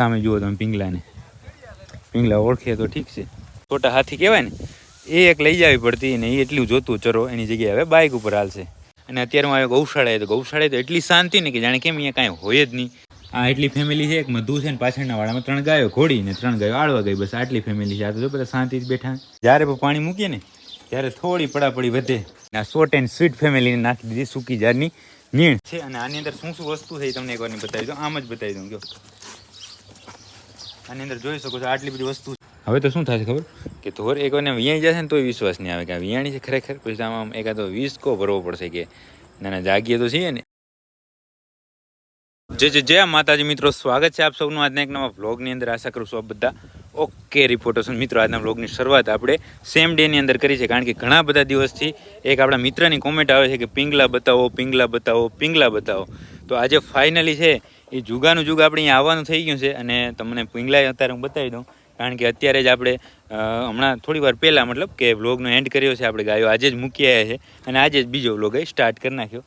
સામે જુઓ તમે પિંગલાને. પિંગલા ઓળખીએ તો ઠીક છે. છોટા હાથી કહેવાય ને, એ એક લઈ જવી પડતી ને એ એટલું જોતું ચરો, એની જગ્યાએ હવે બાઇક ઉપર હાલશે. અને અત્યારે હું આવ્યો ગૌશાળાએ, તો ગૌશાળાએ તો એટલી શાંતિ ને કે જાણે કેમ અહીંયા કાંઈ હોય જ નહીં. આ એટલી ફેમિલી છે, એક મધુ છે ને પાછળના વાળામાં ત્રણ ગાયો ઘોડી ને ત્રણ ગાયો આળવા ગઈ, બસ આટલી ફેમિલી છે. આ તો બધા જ બેઠા. જ્યારે પણ પાણી મૂકીએ ને, ત્યારે થોડી પડાપડી વધે. આ શોર્ટ એન્ડ સ્વીટ ફેમિલીને નાખી દીધી, સૂકી જારની નીણ છે. અને આની અંદર શું શું વસ્તુ છે તમને તમને એકવાર બતાવી દઉં. આમ જ બતાવી દઉં, જો. આની અંદર જોઈ શકો છો આટલી બધી વસ્તુ હવે તો શું થશે ખબર? કે થોર એક વાર વિયાણી જશે ને તોય વિશ્વાસ નહીં આવે કે આ વિયાણી છે ખરેખર. પછી આમાં એકાદો વિસ્કો ભરવો પડશે કે ના ના જાગીએ તો છીએ ને. જે જે જય માતાજી મિત્રો સ્વાગત છે આપ સૌનું આજના એક નવા વ્લોગની અંદર. આશા કરું છું આપ બધા ઓકે રિપોર્ટર્સ મિત્રો આજના વ્લોગની શરૂઆત આપણે સેમ ડેની અંદર કરી છે. કારણ કે ઘણા બધા દિવસથી એક આપણા મિત્રની કોમેન્ટ આવે છે કે પિંગલા બતાવો પિંગલા બતાવો પિંગલા બતાવો. તો આજે ફાઇનલી છે એ જુગાનું જુગ આપણે અહીંયા આવવાનું થઈ ગયું છે અને તમને પિંગલાય અત્યારે હું બતાવી દઉં. કારણ કે અત્યારે જ આપણે હમણાં થોડી વાર પહેલાં મતલબ કે વ્લોગનો એન્ડ કર્યો છે આપણે ગાયો. આજે જ મૂકી આવ્યા છે અને આજે જ બીજો વ્લોગ સ્ટાર્ટ કરી નાખ્યો.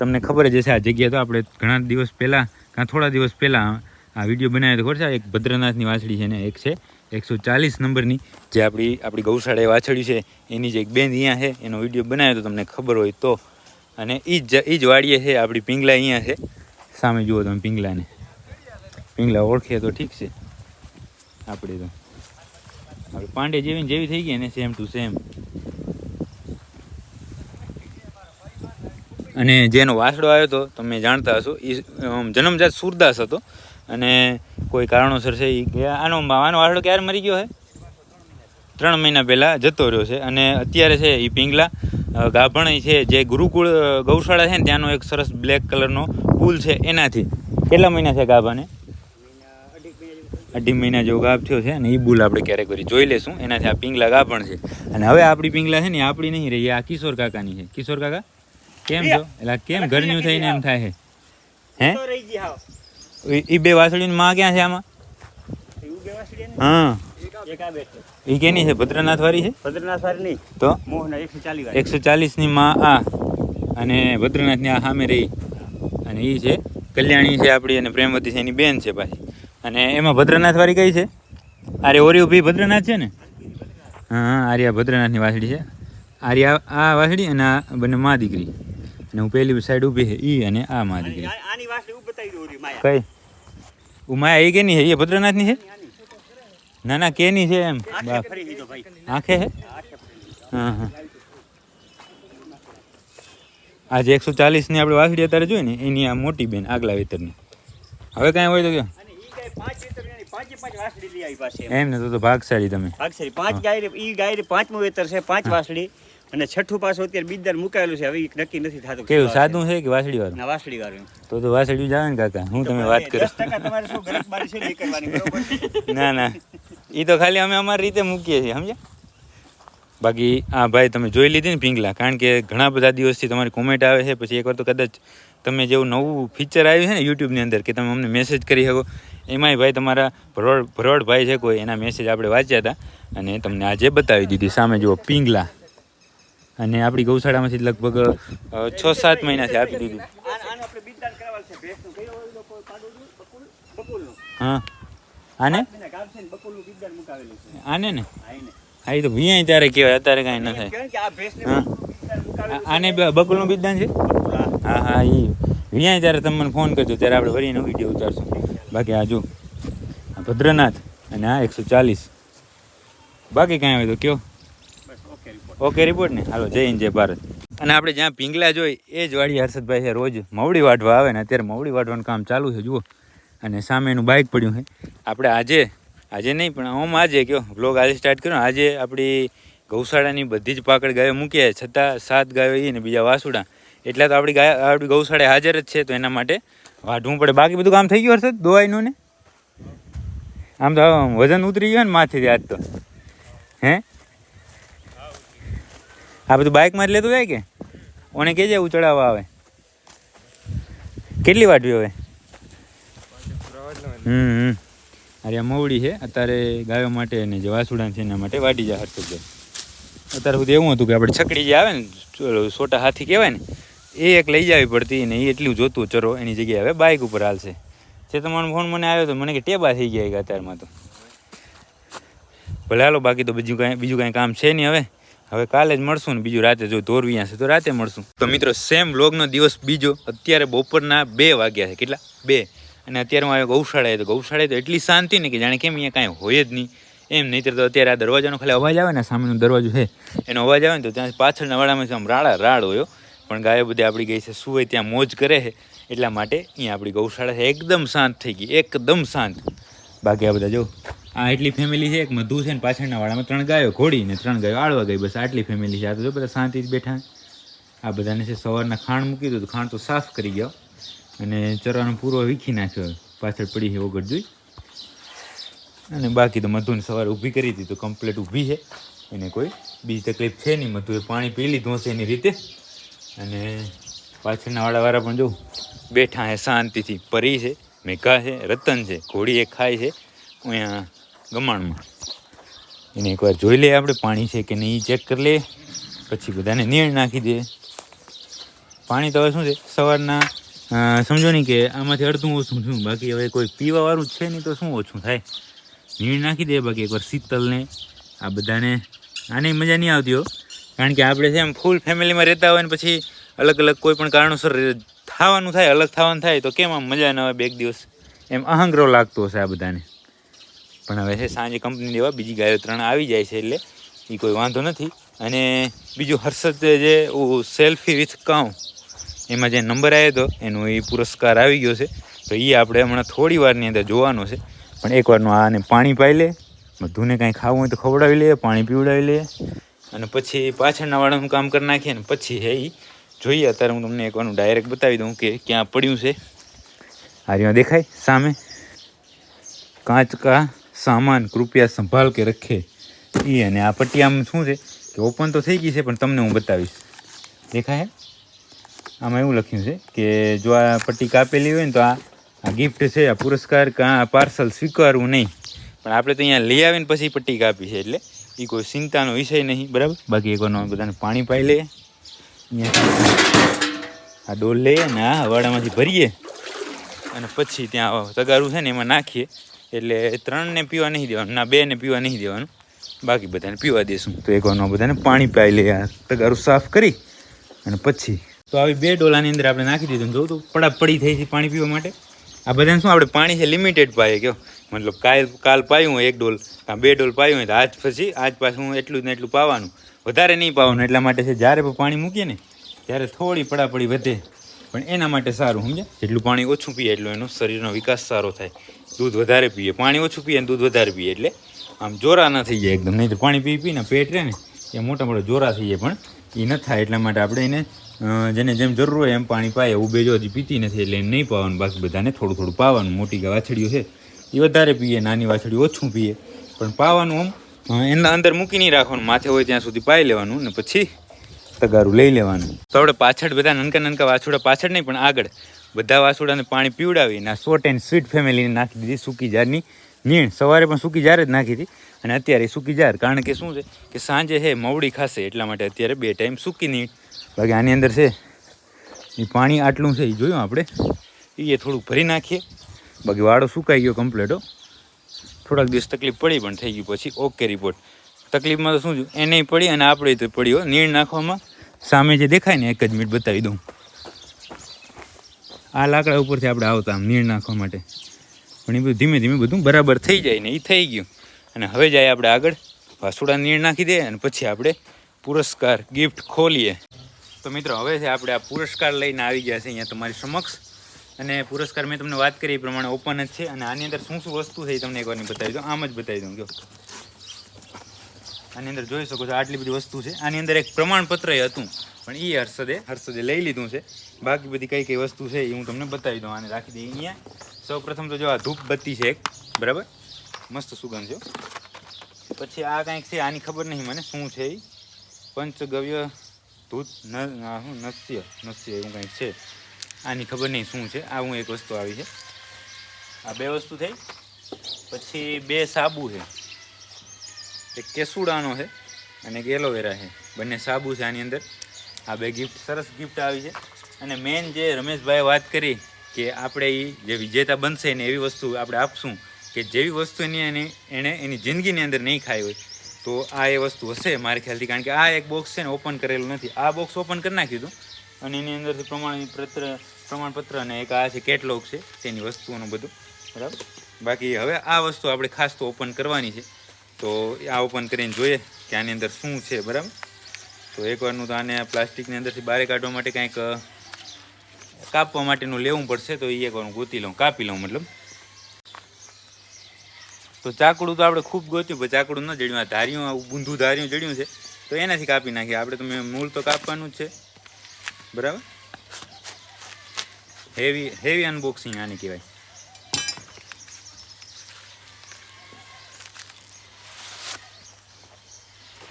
તમને ખબર જ હશે આ જગ્યા તો આપણે ઘણા દિવસ પહેલાં કાં થોડા દિવસ પહેલાં આ વીડિયો બનાવ્યો તો ખબર છે એક ભદ્રનાથની વાછડી છે ને, એક છે, એકસો ચાલીસ નંબરની, જે આપણી આપણી ગૌશાળાએ વાછડી છે. એની જે એક બેન અહીંયા છે, એનો વીડિયો બનાવ્યો તો તમને ખબર હોય તો. અને એ જ એ જ વાડીએ છે, આપણી પિંગલા અહીંયા છે. સામે જુઓ તમે પિંગલાને. પિંગલા ઓળખીએ તો ઠીક છે. આપણે તો. આપણે પાંડે જેવી જેવી થઈ ગઈ ને સેમ ટુ સેમ અને જેનો વાસડો આવ્યો હતો તમે જાણતા હશો એ જન્મજાત સુરદાસ હતો. અને કોઈ કારણોસર છે એ ગયા, આનો આનો વાસડો ક્યારે મરી ગયો છે ત્રણ મહિના પહેલાં જતો રહ્યો છે. અને અત્યારે છે એ પિંગલા ગાભણ છે. જે ગુરુકુળ ગૌશાળા છે ને ત્યાંનો એક સરસ બ્લેક કલરનો પુલ છે એનાથી? કેટલા મહિના છે ગાભાને? અઢી મહિના જેવો ગાભ થયો છે અને એ બુલ આપણે ક્યારેક કરી જોઈ લેશું. એનાથી આ પિંગલા ગા પણ છે. અને હવે આપણી પિંગલા છે ને આપણી નહીં રહી આ કિશોર કાકાની છે. કિશોર કાકા કેમ છો? એટલે કેમ ઘરનું થઈને એમ થાય છે? હે? એ બે વાસળીની માં ક્યાં છે આમાં? હા. એ કેની છે? ભદ્રનાથ વાળી છે? તો? એકસો ચાલીસની માં આ. અને ભદ્રનાથની આ સામે રહી. અને એ છે કલ્યાણી છે આપણી અને પ્રેમવતી છે એની બેન છે પાછી. અને એમાં ભદ્રનાથ વાળી કઈ છે? અરે ઓરી ઊભી ભદ્રનાથ છે ને? હા આર્યા ભદ્રનાથની વાસળી છે. આર્યા આ વાસળી અને આ બંને મા દીકરી. અને હું પહેલી સાઈડ ઊભી છે ઈ અને આ મા દીકરી. કઈ? ઉમાયા એ કેની છે? એ ભદ્રનાથની છે? ના ના કેની છે એમ. આંખે છે હા હા. આજે એકસો ચાલીસની આપણે વાસળી અત્યારે જોઈએ ને એની આ મોટી બેન આગલા વેતરની. હવે કાંઈ હોય તો કે એમ ને તો તો ભાગશાળી તમે. ભાગશાળી. પાંચ ગાય ઈ ગાય પાંચમું વેતર છે પાંચ વાસળી. અને છઠ્ઠું પાછું અત્યારે બીજદાર મુકાયેલું છે હવે નક્કી નથી થતું કેવું સાદું છે કે વાસળી વાળું ના વાસળી વાળું તો તો વાસળી જાવે ને કાકા હું તમે વાત કરું. તમારે શું ગરજ બારી છે ને એ કરવાની બરોબર? ના ના. એ તો ખાલી અમે અમારી રીતે મૂકીએ છીએ સમજ્યા? બાકી આ ભાઈ તમે જોઈ લીધી ને પિંગલા, કારણ કે ઘણા બધા દિવસથી તમારી કોમેન્ટ આવે છે, પછી એકવાર તો કદાચ તમે જેવું નવું ફીચર આવ્યું છે ને યુટ્યુબની અંદર કે તમે અમને મેસેજ કરી શકો. એમાંય ભાઈ તમારા ભરવાડ ભાઈ છે કોઈ, એના મેસેજ આપણે વાંચ્યા હતા. અને તમને આજે બતાવી દીધી સામે જુઓ પિંગલા. અને આપણી ગૌશાળામાંથી લગભગ છ સાત મહિનાથી આપી દીધી. હા. આને? આને ને? હા એ તો ભીયા ત્યારે કહેવાય અત્યારે કાંઈ ન થાય. આને બકુલનું બીજદાન છે? હા. હા એ ભીયા ત્યારે તમને ફોન કરજો ત્યારે આપણે ફરીને વીડિયો ઉતારશું. બાકી આ જો ભદ્રનાથ અને આ એકસો ચાલીસ. બાકી કાંઈ હોય તો કયો. ઓકે રિપોર્ટ ઓકે રિપોર્ટ ને. હાલો જય હિન્દ જય ભારત. અને આપણે જ્યાં પિંગલા જોઈ એ જ વાડી હર્ષદભાઈ છે રોજ મવડી વાટવા આવે ને અત્યારે મવડી વાટવાનું કામ ચાલુ છે જુઓ. અને સામેનું બાઇક પડ્યું છે. આપણે આજે આજે નહીં પણ હું આજે કયો બ્લોગ આજે સ્ટાર્ટ કર્યો આજે આપણી ગૌશાળાની બધી જ પાકડ ગાયો મૂક્યા છતાં સાત ગાયો એ ને બીજા વાસુડા. એટલે તો આપણી ગાય આપણી ગૌશાળા હાજર જ છે તો એના માટે વાઢવું પડે. બાકી બધું કામ થઈ ગયું હશે? દોવાઈનું ને? આમ તો વજન ઉતરી ગયું ને માથેથી આજ તો. હે? આ બધું બાઇકમાં જ લેતું જાય કે? ઓને કેજે ઉચડાવવા આવે. કેટલી વાટવી હવે? હમ હમ. અરે મવડી છે. અત્યારે ગાયો માટે અને જે વાસુડા છે એના માટે વાટી જાય હરસુભાઈ અત્યારે સુધી એવું હતું કે આપણે છકડી જે આવે ને સોટા હાથી કહેવાય ને, એ એક લઈ જવી પડતી ને એ એટલું જોતું ચરો, એની જગ્યાએ હવે બાઇક ઉપર હાલશે. તમારો ફોન મને આવ્યો તો મને કે ટેબા થઈ ગયા અત્યારમાં તો. ભલે હાલો, બાકી તો બીજું કાંઈ બીજું કાંઈ કામ છે નહીં હવે. હવે કાલે જ મળશું ને બીજું રાતે જો ધોરવી હશે તો રાતે મળશું. તો મિત્રો સેમ વ્લોગનો દિવસ બીજો. અત્યારે બપોરના બે વાગ્યા છે. કેટલા? બે. અને અત્યારે હું આવ્યો ગૌશાળાએ, તો ગૌશાળાએ તો એટલી શાંતિ ને કે જાણે કેમ અહીંયા કાંઈ હોય જ નહીં. એમ નહીં તો અત્યારે આ દરવાજાનો ખાલી અવાજ આવે ને સામેનો દરવાજો છે, એનો અવાજ આવે ને તો ત્યાં પાછળના વાડામાં આમ રાડા રાડ હોય પણ ગાયો બધી આપણી ગઈ છે સુવે ત્યાં મોજ કરે છે. એટલા માટે અહીંયા આપણી ગૌશાળા છે, એકદમ શાંત થઈ ગઈ, એકદમ શાંત. બાકી આ બધા જો, આ એટલી ફેમિલી છે, એક મધુ છે ને પાછળના વાળામાં ત્રણ ગાયો ઘોડી ને ત્રણ ગાયો આળવા ગઈ, બસ આટલી ફેમિલી છે. આ તો જો બધા જ બેઠા આ બધાને છે સવારના ખાણ મૂકી દીધું ખાણ તો સાફ કરી ગયો. અને ચરવાનો પૂરો વીખી નાખ્યો. પાછળ પડી છે ઓગળ જોઈ અને બાકી તો મધુને સવારે ઊભી કરી હતી, તો કમ્પ્લીટ ઊભી છે. એને કોઈ બીજી તકલીફ છે નહીં. મધુએ પાણી પી લીધું હશે એની રીતે. અને પાછળના વાળાવાળા પણ જો બેઠા છે, શાંતિથી. પરી છે, મેઘા છે, રતન છે ઘોડી એ ખાય છે અહીંયા ગમાણમાં. એને એકવાર જોઈ લઈએ આપણે પાણી છે કે નહીં ચેક કરી લઈએ. પછી બધાને નીણ નાખી દે પાણી તો હવે શું છે, સવારના સમજો નહીં કે આમાંથી અડધું ઓછું થયું, બાકી હવે કોઈ પીવાવાળું છે નહીં તો શું ઓછું થાય? નીણ નાખી દે બાકી એકવાર શીતલને, આ બધાને. આને મજા નહીં આવતી હો, કારણ કે આપણે છે એમ ફૂલ ફેમિલીમાં રહેતા હોય ને પછી અલગ અલગ કોઈ પણ કારણોસર થવાનું થાય, અલગ થવાનું થાય, તો કેમ આમ મજા ન આવે બે દિવસ? એમ અહંગ્રહ લાગતો હશે આ બધાને. પણ હવે છે સાંજે કંપની લેવા બીજી ગાયો ત્રણ આવી જાય છે એટલે એ કોઈ વાંધો નથી. અને બીજું હર્ષદ જે સેલ્ફી વિથ કાઉ એમાં જે નંબર આવ્યો હતો એનો એ પુરસ્કાર આવી ગયો છે. તો એ આપણે હમણાં થોડી વારની અંદર જોવાનો છે. પણ એકવારનું આને પાણી પાઈ લે મધુને કાંઈ ખાવું હોય તો ખવડાવી લે, પાણી પીવડાવી લે. અને પછી પાછળના વાળાનું કામ કરી નાખીએ ને પછી હે એ જોઈએ. અત્યારે હું તમને એકવારનું ડાયરેક્ટ બતાવી દઉં કે ક્યાં પડ્યું છે. આ રહ્યો દેખાય સામે. કાંચ કા સામાન કૃપયા સંભાળ કે રખે. એ અને આ પટ્ટી આમ શું છે કે ઓપન તો થઈ ગઈ છે, પણ તમને હું બતાવીશ. દેખાય આમાં એવું લખ્યું છે કે જો આ પટ્ટી કાપેલી હોય ને તો આ ગિફ્ટ છે, આ પુરસ્કાર કાં આ પાર્સલ સ્વીકારવું નહીં. પણ આપણે તો અહીંયા લઈ આવીને પછી પટ્ટી કાપી છે એટલે એ કોઈ ચિંતાનો વિષય નહીં, બરાબર? બાકી એક બધાને પાણી પાઈ લઈએ. આ ડોલ લઈએ અને આ વાડામાંથી ભરીએ. અને પછી ત્યાં તગારું છે ને એમાં નાખીએ. એટલે ત્રણને પીવા નહીં દેવાનું, ના, બેને પીવા નહીં દેવાનું. બાકી બધાને પીવા દેશું. તો એકવાર બધાને પાણી પાઈ લઈએ આ તગારું સાફ કરી. અને પછી તો આવી બે ડોલાની અંદર આપણે નાખી દીધું જોઉં તો? પડા પડી થઈ છે પાણી પીવા માટે. આ બધાને શું આપણે પાણી છે? લિમિટેડ પાઈએ કયો? મતલબ કાલ કાલ પાયું હોય એક ડોલ કાં બે ડોલ પાયું હોય તો આજ પછી આજ પાછું એટલું ને એટલું પાવાનું. વધારે નહીં પાવાનું, એટલા માટે છે જ્યારે પણ પાણી મૂકીએ ને, ત્યારે થોડી પડાપડી વધે. પણ એના માટે સારું સમજે જેટલું પાણી ઓછું પીએ એટલું એનો શરીરનો વિકાસ સારો થાય. દૂધ વધારે પીએ. પાણી ઓછું પીએ અને દૂધ વધારે પીએ એટલે આમ જોરા ન થઈ જાય એકદમ. નહીં તો પાણી પી પીને પેટ રહે ને, એ મોટા મોટા જોરા થઈ જાય. પણ એ ન થાય એટલા માટે આપણે એને જેને જેમ જરૂર હોય એમ પાણી પાય, એવું બેજો. હજી પીતી નથી એટલે એને નહીં પાવાનું. બાકી બધાને થોડું થોડું પાવાનું. મોટી વાછડીઓ છે, એ વધારે પીએ, નાની વાછડી ઓછું પીએ. પણ પાવાનું આમ એના અંદર મૂકી નહીં રાખવાનું. માથે હોય ત્યાં સુધી પાઈ લેવાનું ને પછી તગારું લઈ લેવાનું. તો આપણે પાછળ બધા નનકા નનકા વાછોડા પાછળ નહીં, પણ આગળ બધા વાછોડાને પાણી પીવડાવીને આ શોર્ટ એન્ડ સ્વીટ ફેમિલીને નાખી દીધી સૂકી જારની નીણ. સવારે પણ સૂકી જાર જ નાખી હતી અને અત્યારે સૂકી જાર. કારણ કે શું છે કે સાંજે હે, મવડી ખાશે એટલા માટે અત્યારે બે ટાઈમ સૂકી નીણ. બાકી આની અંદર છે, એ પાણી આટલું છે એ જોયું આપણે? એ થોડુંક ભરી નાખીએ. બાકી વાળો સુકાઈ ગયો કમ્પ્લેટો થોડાક દિવસ તકલીફ પડી પણ થઈ ગયું પછી ઓકે રિપોર્ટ તકલીફમાં તો શું થયું? એને પડી અને આપણે તો પડ્યો નીણ નાખવામાં સામે જે દેખાય ને, એક જ મિનિટ બતાવી દઉં. આ લાકડા ઉપરથી આપણે આવતા નીણ નાખવા માટે. પણ એ બધું ધીમે ધીમે બધું બરાબર થઈ જાય ને એ થઈ ગયું. અને હવે જાય આપણે આગળ. વાસુડા નીણ નાખી દે અને પછી આપણે પુરસ્કાર ગિફ્ટ ખોલીએ. તો મિત્રો, હવે છે આપણે આ પુરસ્કાર લઈને આવી ગયા છે અહીંયા તમારી સમક્ષ. અને પુરસ્કાર મેં તમને વાત કરી એ પ્રમાણે ઓપન જ છે અને આની અંદર શું શું વસ્તુ છે એ તમને એકવાર બતાવી દઉં. આમ જ બતાવી દઉં, જો. આની અંદર જોઈ શકો છો આટલી બધી વસ્તુ છે. આની અંદર એક પ્રમાણપત્ર હતું, પણ એ હર્ષદે હર્ષદે લઈ લીધું છે. બાકી બધી કઈ કઈ વસ્તુ છે એ હું તમને બતાવી દઉં. આને રાખી દઈએ અહીંયા. સૌ પ્રથમ તો જો આ ધૂપ બત્તી છે એક, બરાબર? મસ્ત સુગંધ છે પછી આ કાંઈક છે, આની ખબર નહીં મને શું છે એ પંચગવ્ય આ શું નસ્ય નસ્ય એવું કંઈક છે. આની ખબર નહીં શું છે. આ હું એક વસ્તુ આવી છે. આ બે વસ્તુ થઈ. પછી બે સાબુ છે. એક કેસુડાનો છે અને એક એલોવેરા છે. બંને સાબુ છે આની અંદર. આ બે ગિફ્ટ સરસ ગિફ્ટ આવી છે. અને મેઇન જે રમેશભાઈએ વાત કરી કે આપણે એ જે વિજેતા બનશે ને એવી વસ્તુ આપણે આપશું કે જેવી વસ્તુ એની એની એણે એની જિંદગીની અંદર નહીં ખાઈ હોય તો આ એ વસ્તુ હશે મારે ખ્યાલથી, કારણ કે આ એક બોક્સ છે ને ઓપન કરેલું નથી. આ બોક્સ ઓપન કરી નાખ્યું હતું. અને એની અંદરથી પ્રમાણપત્ર પ્રમાણપત્ર અને એક આ છે કેટલોગ છે, તેની વસ્તુઓનું બધું. બરાબર? બાકી હવે આ વસ્તુ આપણે ખાસ તો ઓપન કરવાની છે. તો આ ઓપન કરીને જોઈએ કે આની અંદર શું છે, બરાબર? તો એકવારનું તો આને પ્લાસ્ટિકની અંદરથી બહાર કાઢવા માટે કાંઈક, કાપવા માટેનું લેવું પડશે, તો એ એકવાર હું ગોતી લઉં, કાપી લઉં, મતલબ. તો ચાકડું તો આપણે ખૂબ ગોત્યું, પણ ચાકડું ન જડ્યું. આ ધાર્યું આવું બૂંધું ધાર્યું જડ્યું છે. તો એનાથી કાપી નાખીએ. આપણે તો મેં મૂળ તો કાપવાનું જ છે. બરાબર? હેવી હેવી અનબોક્સિંગ આની કહેવાય.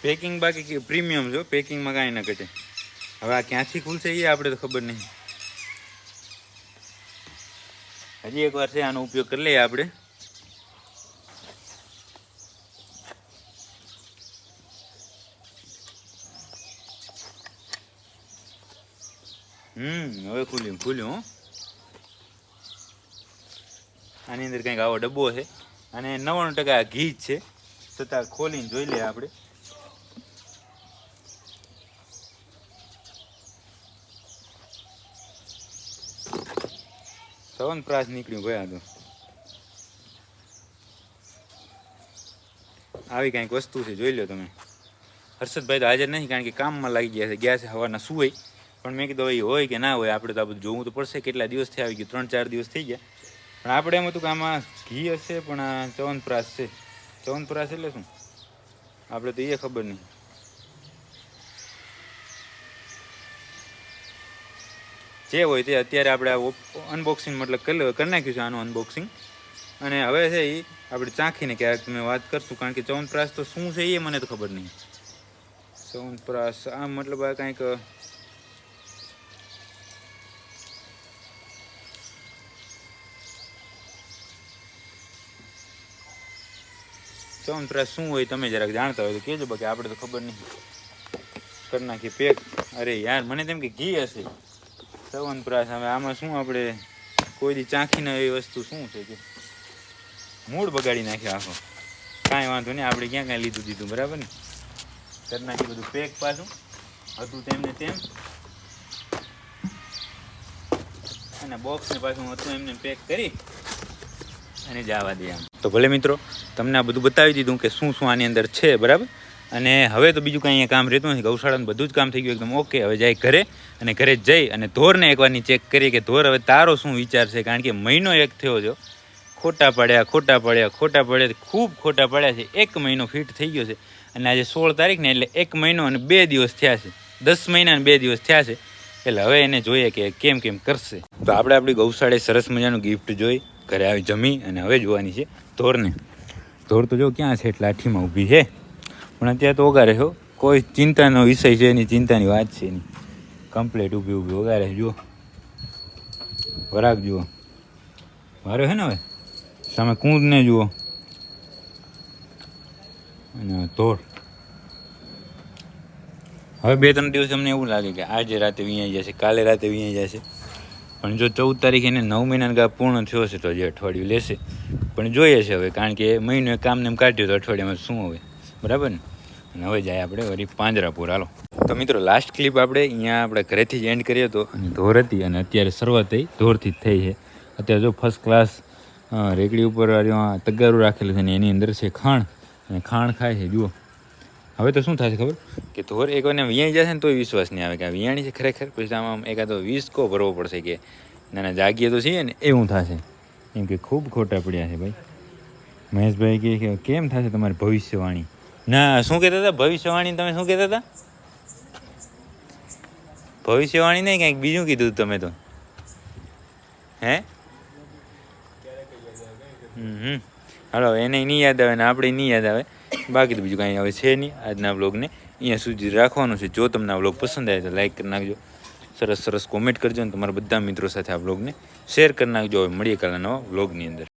પેકિંગ બાકી કે પ્રીમિયમ જો પેકિંગમાં કાંઈ ન ઘટે. હવે આ ક્યાંથી ખુલશે એ આપણે તો ખબર નહીં. હજી એકવાર છે, આનો ઉપયોગ કરી લઈએ આપણે. હમ, હવે ખુલ્યું ખુલ્યું, હો. આની અંદર કંઈક આવો ડબ્બો છે. અને નવ્વાણું ટકા ઘી જ છે. છતાં ખોલીને જોઈ લઈએ આપણે. સવન પ્રાસ નીકળ્યું આ તો. આવી કાંઈક વસ્તુ છે, જોઈ લો તમે. હર્ષદભાઈ તો હાજર નહીં, કારણ કે કામમાં લાગી ગયા છે. ગયા છે હવાના સુવાઈ પણ મેં કીધું એ હોય કે ના હોય, આપણે તો આ બધું જોવું તો પડશે. કેટલા દિવસથી આવી ગયું? ત્રણ ચાર દિવસ થઈ ગયા. પણ આપણે એમ હતું કે આમાં ઘી હશે, પણ આ ચવનપ્રાસ છે. ચવનપ્રાસ એટલે શું? આપણે તો એ ખબર નહીં. જે હોય તે અત્યારે આપણે અનબોક્સિંગ મતલબ કરી કરી નાખ્યું છે આનું અનબોક્સિંગ અને હવે છે એ આપણે ચાખીને ક્યારેક તમે વાત કરશું, કારણ કે ચવનપ્રાસ તો શું છે એ મને તો ખબર નહીં. ચવનપ્રાસ આ મતલબ આ કાંઈક ચવનપ્રાસ શું હોય તમે જરાક જાણતા હોય તો કહેજો, બાકી આપણે તો ખબર નહીં. કરી નાખીએ પેક. અરે યાર, મને તેમ કે ઘી હશે. ચવનપ્રાસ હવે આમાં શું આપણે કોઈ દી ચાખીને એવી વસ્તુ શું છે કે? મૂડ બગાડી નાખ્યો આખો. કાંઈ વાંધો નહીં, આપણે ક્યાં કાંઈ લીધું દીધું, બરાબર ને? કરી નાખ્યું બધું પેક પાછું. હતું તેમને તેમ. અને બોક્સને પાછું હતું એમને પેક કરી. અને જવા દે આમ. તો ભલે મિત્રો, તમને આ બધું બતાવી દીધું કે શું શું આની અંદર છે, બરાબર? અને હવે તો બીજું કાંઈ કામ રહેતું નથી, ગૌશાળાનું બધું જ કામ થઈ ગયું, એકદમ ઓકે, હવે જાય ઘરે અને ઘરે જઈ અને ધોરને એકવારની ચેક કરીએ કે ધોર હવે તારો શું વિચાર છે? કારણ કે મહિનો એક થયો છે ખોટા પડ્યા ખોટા પડ્યા ખોટા પડ્યા, ખૂબ ખોટા પડ્યા છે. એક મહિનો ફિટ થઈ ગયો છે. અને આજે સોળ તારીખ ને, એટલે એક મહિનો અને બે દિવસ થયા છે. દસ મહિના અને બે દિવસ થયા છે. એટલે હવે એને જોઈએ કે કેમ કેમ કરશે. તો આપણે આપણી ગૌશાળે સરસ મજાનું ગિફ્ટ જોઈ, ઘરે આવી જમી અને હવે જોવાની છે. ધોરને ધોર તો જો ક્યાં છે એટલે લાઠીમાં ઊભી છે. પણ અત્યારે તો ઓગારે છો કોઈ ચિંતાનો વિષય છે એની, ચિંતાની વાત છે એની. કમ્પ્લેટ ઊભી ઊભી, ઓગારે છે, જુઓ. વરાગ જુઓ. મારો છે ને હવે? સામે કુંજને જુઓ. અને ધોર હવે બે ત્રણ દિવસ અમને એવું લાગે કે આજે રાતે વિયાઈ જશે, કાલે રાતે વિયાઈ જશે. પણ જો ચૌદ તારીખે એને નવ મહિનાનો પૂર્ણ થયો છે તો જે અઠવાડિયું લેશે. પણ જોઈએ છે હવે, કારણ કે મહિનો કામને એમ કાઢ્યું તો અઠવાડિયામાં શું હવે? બરાબર ને? અને હવે જાય આપણે વળી પાંજરાપુર. હાલો. તો મિત્રો લાસ્ટ ક્લિપ આપણે અહીંયા આપણે ઘરેથી જ એન્ડ કર્યો તો ધોર હતી અને અત્યારે શરૂઆત થઈ, ધોરથી જ થઈ છે. અત્યારે જો ફર્સ્ટ ક્લાસ રેકડી ઉપર તગારું રાખેલું છે ને એની અંદર છે ખાણ. અને ખાણ ખાય છે, જુઓ. હવે તો શું થશે ખબર? કે ધોર એક વાર વિયાણી જશે ને તોય વિશ્વાસ નહીં આવે કે વિયાણી છે ખરેખર. પછી આમાં વીસ કો ભરવો પડશે કે ના ના જાગીએ તો છીએ ને એવું થશે. એમ કે ખૂબ ખોટા પડ્યા છે ભાઈ. મહેશભાઈ કહે કે કેમ થશે તમારી ભવિષ્યવાણી? ના, શું કહેતા હતા? ભવિષ્યવાણી તમે શું કહેતા હતા? ભવિષ્યવાણી નહીં, કંઈક બીજું કીધું તમે તો. હે? હમ હાલો, એને નહીં યાદ આવે ને આપણે નહીં યાદ આવે. બાકી તો બીજું કાંઈ હવે છે નહીં આજના બ્લોગને અહીંયા સુધી રાખવાનું છે. જો તમને આ વ્લોગ પસંદ આવે તો લાઇક કરી નાખજો. સરસ સરસ કોમેન્ટ કરજો અને તમારા બધા મિત્રો સાથે આ બ્લોગને શેર કરી નાખજો. હવે મળીએ કાલના નવા બ્લોગની અંદર.